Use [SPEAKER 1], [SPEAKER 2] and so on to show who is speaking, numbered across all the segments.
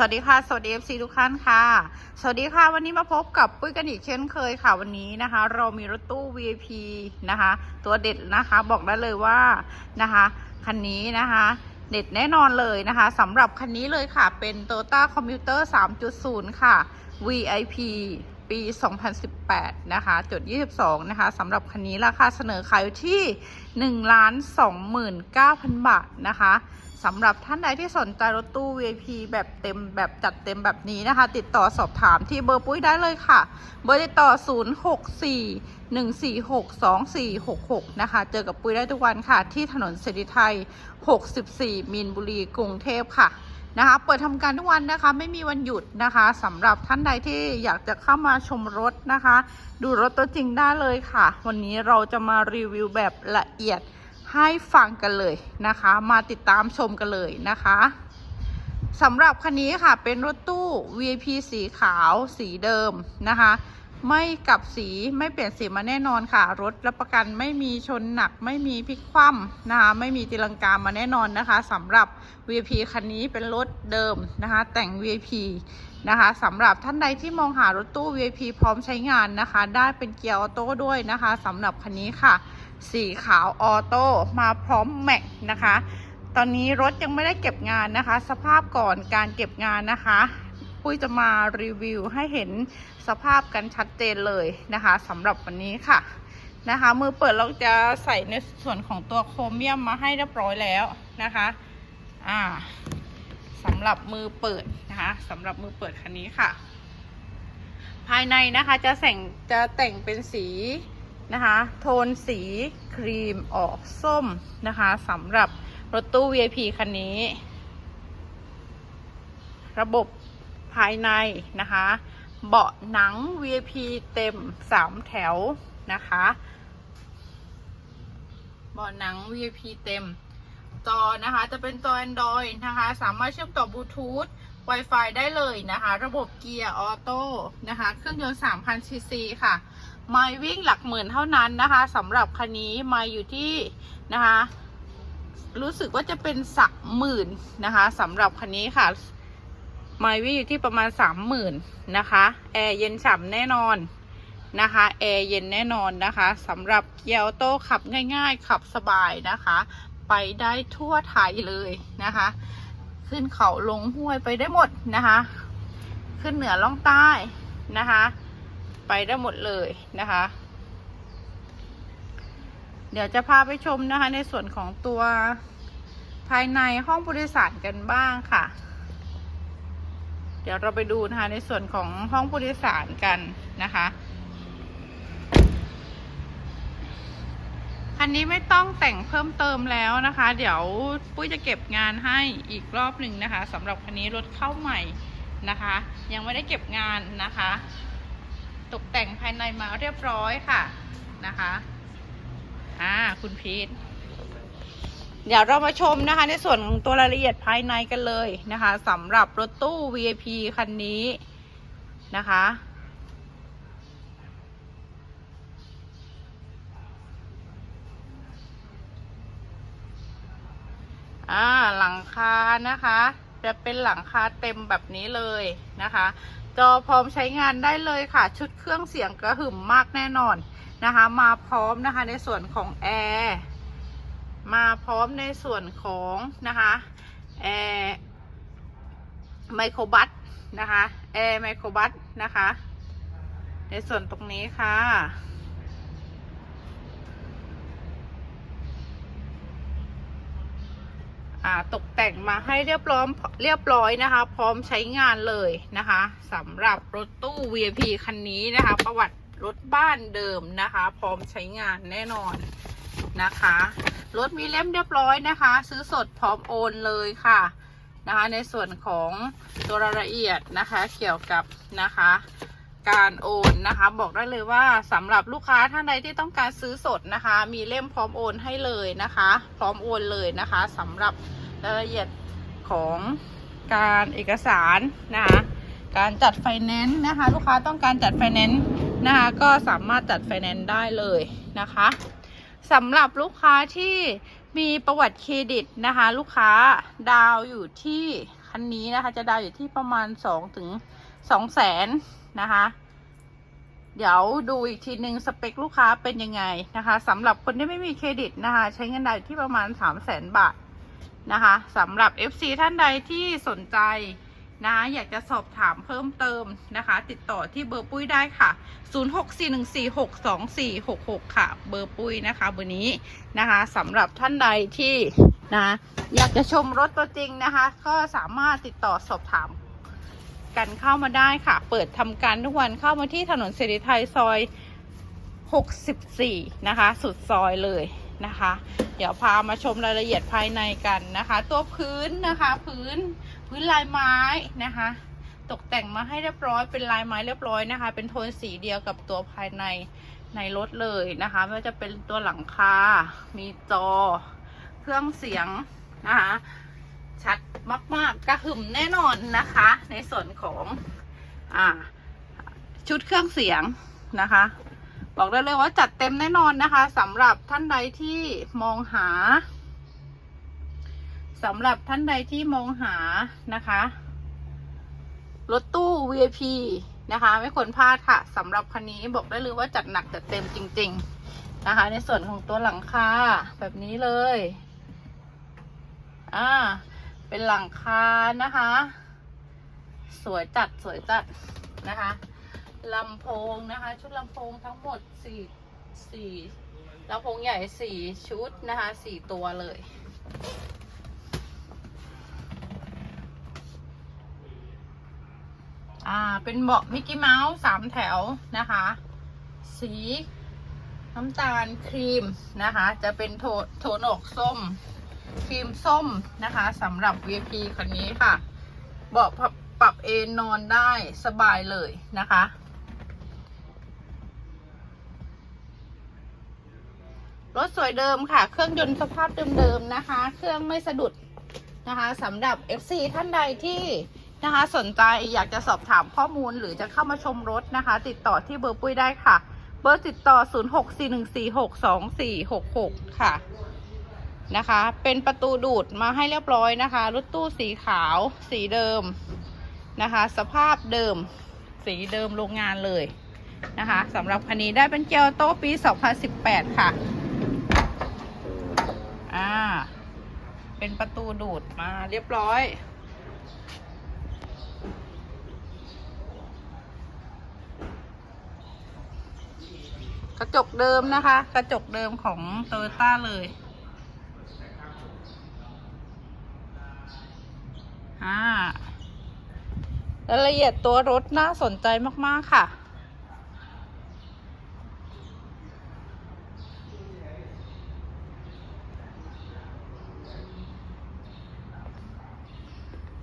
[SPEAKER 1] สวัสดีค่ะ สวัสดี FC ทุกท่านค่ะ สวัสดีค่ะ วันนี้มาพบกับปุ้ยกันอีกเช่นเคยค่ะ วันนี้นะคะ เรามีรถตู้ VIP นะคะ ตัวเด็ดนะคะ บอกได้เลยว่านะคะ คันนี้นะคะ เด็ดแน่นอนเลยนะคะสำหรับคันนี้เลยค่ะ เป็น Toyota Commuter 3.0 ค่ะ VIP ปี 2018 นะคะ จุด 22 นะคะสำหรับคันนี้ราคาเสนอขายอยู่ที่ 1 29,000 บาทนะคะ สำหรับท่านใดที่สนใจรถตู้ VIP แบบเต็มแบบจัดเต็มแบบนี้นะคะ ติดต่อสอบถามที่เบอร์ปุ้ยได้เลยค่ะ เบอร์ติดต่อ 064 146 2466 นะคะ เจอกับปุ้ยได้ทุกวันค่ะ ที่ถนนเสรีไทย 64 มีนบุรีกรุงเทพค่ะนะคะ เปิดทำการทุกวันนะคะ ไม่มีวันหยุดนะคะสำหรับท่านใดที่อยากจะเข้ามาชมรถนะคะ ดูรถตัวจริงได้เลยค่ะ วันนี้เราจะมารีวิวแบบละเอียด ให้ฟังกันเลยนะคะ มาติดตามชมกันเลยนะคะสำหรับคันนี้ค่ะเป็นรถตู้ VIP สีขาวสีเดิมนะคะ ไม่กลับสีไม่เปลี่ยนสีมาแน่นอนค่ะ รถรับประกันไม่มีชนหนักไม่มีพลิกคว่ำนะคะไม่มีตีลังกามาแน่นอนนะคะสำหรับ VIP คันนี้เป็นรถเดิมนะคะ แต่ง VIP นะคะสำหรับท่านใดที่มองหารถตู้ VIP พร้อมใช้งานนะคะ ได้เป็นเกียร์ออโต้ด้วยนะคะสำหรับคันนี้ค่ะ สีขาวออโต้มาพร้อมแม็กนะคะ ตอนนี้รถยังไม่ได้เก็บงานนะคะ สภาพก่อนการเก็บงานนะคะปุ้ยจะมารีวิวให้เห็นสภาพกันชัดเจนเลยนะคะสำหรับวันนี้ค่ะนะคะ มือเปิดเราจะใส่ในส่วนของตัวโครเมียมมาให้เรียบร้อยแล้วนะคะอ่าสำหรับมือเปิดนะคะสำหรับมือเปิดคันนี้ค่ะ ภายในนะคะจะแต่งจะแต่งเป็นสี นะคะ โทนสีครีมออกส้มนะคะสำหรับรถตู้ VIP คันนี้ ระบบภายในนะคะ เบาะหนัง VIP เต็ม 3 แถวนะคะ เบาะหนัง VIP เต็ม จอนะคะจะเป็นจอ Android นะคะ สามารถเชื่อมต่อบลูทูธ Wi-Fi ได้เลยนะคะ ระบบเกียร์ออโต้นะคะ เครื่องยนต์3,000ซีซีค่ะ ไม่วิ่งหลักหมื่นเท่านั้นนะคะสำหรับคันนี้ไม่อยู่ที่นะคะรู้สึกว่าจะเป็นสักหมื่นนะคะสำหรับคันนี้ค่ะไมวิ่งอยู่ที่ประมาณสามหมื่นนะคะแอร์เย็นฉ่ำแน่นอนนะคะแอร์เย็นแน่นอนนะคะสำหรับเกียร์โต้ขับง่าย ๆ ขับสบายนะคะ ไปได้ทั่วไทยเลยนะคะ ขึ้นเขาลงห้วยไปได้หมดนะคะ ขึ้นเหนือล่องใต้นะคะ ไปได้หมดเลยนะคะ เดี๋ยวจะพาไปชมนะคะ ในส่วนของตัวภายในห้องผู้โดยสารกันบ้างค่ะ เดี๋ยวเราไปดูนะคะในส่วนของห้องผู้โดยสารกันนะคะคันนี้ไม่ต้องแต่งเพิ่มเติมแล้วนะคะ เดี๋ยวปุ้ยจะเก็บงานให้อีกรอบหนึ่งนะคะสำหรับคันนี้รถเข้าใหม่นะคะ ยังไม่ได้เก็บงานนะคะ ตกแต่งภายในมาเรียบร้อยค่ะนะคะอ่าคุณพีทเดี๋ยวเรามาชมนะคะ ในส่วนของตัวรายละเอียดภายในกันเลยนะคะสำหรับรถตู้ VIP คันนี้นะคะ อ่าหลังคานะคะ จะเป็นหลังคาเต็มแบบนี้เลยนะคะ จอพร้อมใช้งานได้เลยค่ะ ชุดเครื่องเสียงกระหึ่มมากแน่นอนนะคะ มาพร้อมนะคะในส่วนของแอร์มาพร้อมในส่วนของนะคะแอร์ไมโครบัสนะคะแอร์ไมโครบัสนะคะ ในส่วนตรงนี้ค่ะ อ่า ตกแต่งมาให้เรียบร้อยเรียบร้อยนะคะ พร้อมใช้งานเลยนะคะสำหรับรถตู้ VIP คันนี้นะคะ ประวัติรถบ้านเดิมนะคะ พร้อมใช้งานแน่นอนนะคะ รถมีเล่มเรียบร้อยนะคะ ซื้อสดพร้อมโอนเลยค่ะนะคะ ในส่วนของตัวรายละเอียดนะคะ เกี่ยวกับนะคะการโอนนะคะ บอกได้เลยว่าสำหรับลูกค้าท่านใดที่ต้องการซื้อสดนะคะ มีเล่มพร้อมโอนให้เลยนะคะ พร้อมโอนเลยนะคะสำหรับ รายละเอียดของการเอกสารนะคะการจัดไฟแนนซ์นะคะ ลูกค้าต้องการจัดไฟแนนซ์นะคะก็สามารถจัดไฟแนนซ์ได้เลยนะคะสำหรับลูกค้าที่มีประวัติเครดิตนะคะ ลูกค้าดาวอยู่ที่คันนี้นะคะ จะดาวอยู่ที่ประมาณสองถึงสองแสนนะคะ เดี๋ยวดูอีกทีหนึ่งสเปคลูกค้าเป็นยังไงนะคะสำหรับคนที่ไม่มีเครดิตนะคะ ใช้เงินดาวอยู่ที่ประมาณสามแสนบาท นะคะสำหรับ FC ท่านใดที่สนใจนะอยากจะสอบถามเพิ่มเติมนะคะ ติดต่อที่เบอร์ปุ้ยได้ค่ะ 0641462466 ค่ะ เบอร์ปุ้ยนะคะเบอร์นี้นะคะสำหรับท่านใดที่นะอยากจะชมรถตัวจริงนะคะ ก็สามารถติดต่อสอบถามกันเข้ามาได้ค่ะ เปิดทำการทุกวันเข้ามาที่ถนนเสรีไทยซอย 64 นะคะ สุดซอยเลยนะคะ เดี๋ยวพามาชมรายละเอียดภายในกันนะคะ ตัวพื้นนะคะ พื้นพื้นลายไม้นะคะ ตกแต่งมาให้เรียบร้อยเป็นลายไม้เรียบร้อยนะคะ เป็นโทนสีเดียวกับตัวภายในในรถเลยนะคะไม่ว่าจะเป็นตัวหลังคา มีจอ เครื่องเสียงนะคะชัดมาก ๆ กระหึ่มแน่นอนนะคะ ในส่วนของ อ่า ชุดเครื่องเสียงนะคะ บอกได้เลยว่าจัดเต็มแน่นอนนะคะสำหรับท่านใดที่มองหาสำหรับท่านใดที่มองหานะคะ รถตู้ VIP นะคะ ไม่ควรพลาดค่ะสำหรับคันนี้บอกได้เลยว่าจัดหนักจัดเต็มจริง ๆ นะคะ ในส่วนของตัวหลังคาแบบนี้เลยอ่าเป็นหลังคานะคะ สวยจัดสวยจัดนะคะ ลำโพงนะคะ ชุดลำโพงทั้งหมดสี่สี่ลำโพงใหญ่สี่ชุดนะคะสี่ตัวเลย อ่า เป็นเบาะมิกกี้เมาส์สามแถวนะคะ สีน้ำตาลครีมนะคะ จะเป็นโทนโทนออกส้ม ครีมส้มนะคะสำหรับ VIP คันนี้ค่ะ เบาะปรับเอนนอนได้สบายเลยนะคะ รถสวยเดิมค่ะ เครื่องยนต์สภาพเดิมๆนะคะ เครื่องไม่สะดุดนะคะสำหรับ FC ท่านใดที่นะคะสนใจอยากจะสอบถามข้อมูลหรือจะเข้ามาชมรถนะคะ ติดต่อที่เบอร์ปุ้ยได้ค่ะ เบอร์ติดต่อ 0641462466 ค่ะนะคะ เป็นประตูดูดมาให้เรียบร้อยนะคะ รถตู้สีขาว สีเดิมนะคะ สภาพเดิม สีเดิมโรงงานเลยนะคะสำหรับคันนี้ได้เป็นเกียวโต้ปี 2018 ค่ะ อ่า เป็นประตูดูดมาเรียบร้อยกระจกเดิมนะคะ กระจกเดิมของโตโยต้าเลยอ่ารายละเอียดตัวรถน่าสนใจมาก ๆ ค่ะ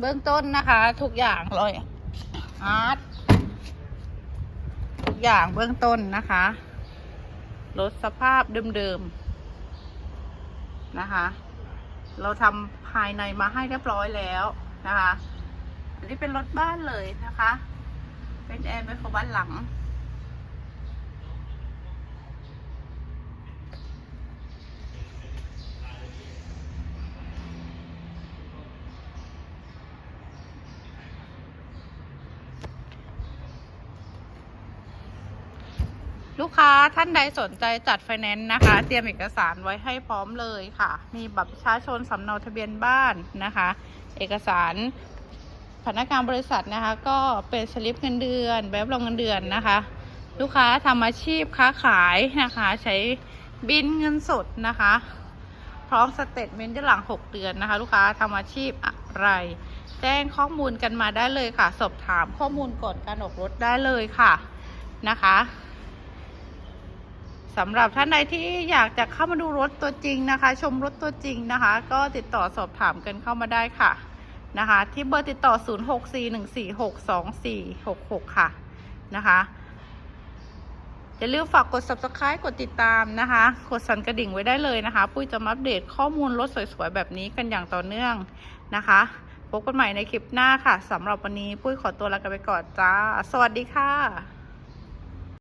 [SPEAKER 1] บื้องต้นนะคะ ทุกอย่างเลยอาร์ตทุกอย่างเบื้องต้นนะคะรถสภาพเดิมๆนะคะ เราทำภายในมาให้เรียบร้อยแล้วนะคะ อันนี้เป็นรถบ้านเลยนะคะ เป็นแอร์ไมโครบ้านหลัง ลูกค้าท่านใดสนใจจัดไฟแนนซ์นะคะ เตรียมเอกสารไว้ให้พร้อมเลยค่ะ มีบัตรประชาชนสำเนาทะเบียนบ้านนะคะ เอกสารพนักงานบริษัทนะคะ ก็เป็นสลิปเงินเดือนแบบรองเงินเดือนนะคะ ลูกค้าทำอาชีพค้าขายนะคะ ใช้บินเงินสดนะคะ พร้อมสเตทเมนต์ย้อนหลัง 6 เดือนนะคะ ลูกค้าทำอาชีพอะไร แจ้งข้อมูลกันมาได้เลยค่ะ สอบถามข้อมูลก่อนการออกรถได้เลยค่ะนะคะ สำหรับท่านใดที่อยากจะเข้ามาดูรถตัวจริงนะคะ ชมรถตัวจริงนะคะ ก็ติดต่อสอบถามกันเข้ามาได้ค่ะนะคะ ที่เบอร์ติดต่อ 0641462466 ค่ะนะคะอย่าลืมฝากกด subscribe กดติดตามนะคะ กดสั่นกระดิ่งไว้ได้เลยนะคะ ปุ้ยจะมาอัปเดตข้อมูลรถสวยๆ แบบนี้กันอย่างต่อเนื่องนะคะ พบกันใหม่ในคลิปหน้าค่ะสำหรับวันนี้ปุ้ยขอตัวลากันไปก่อนจ้า สวัสดีค่ะ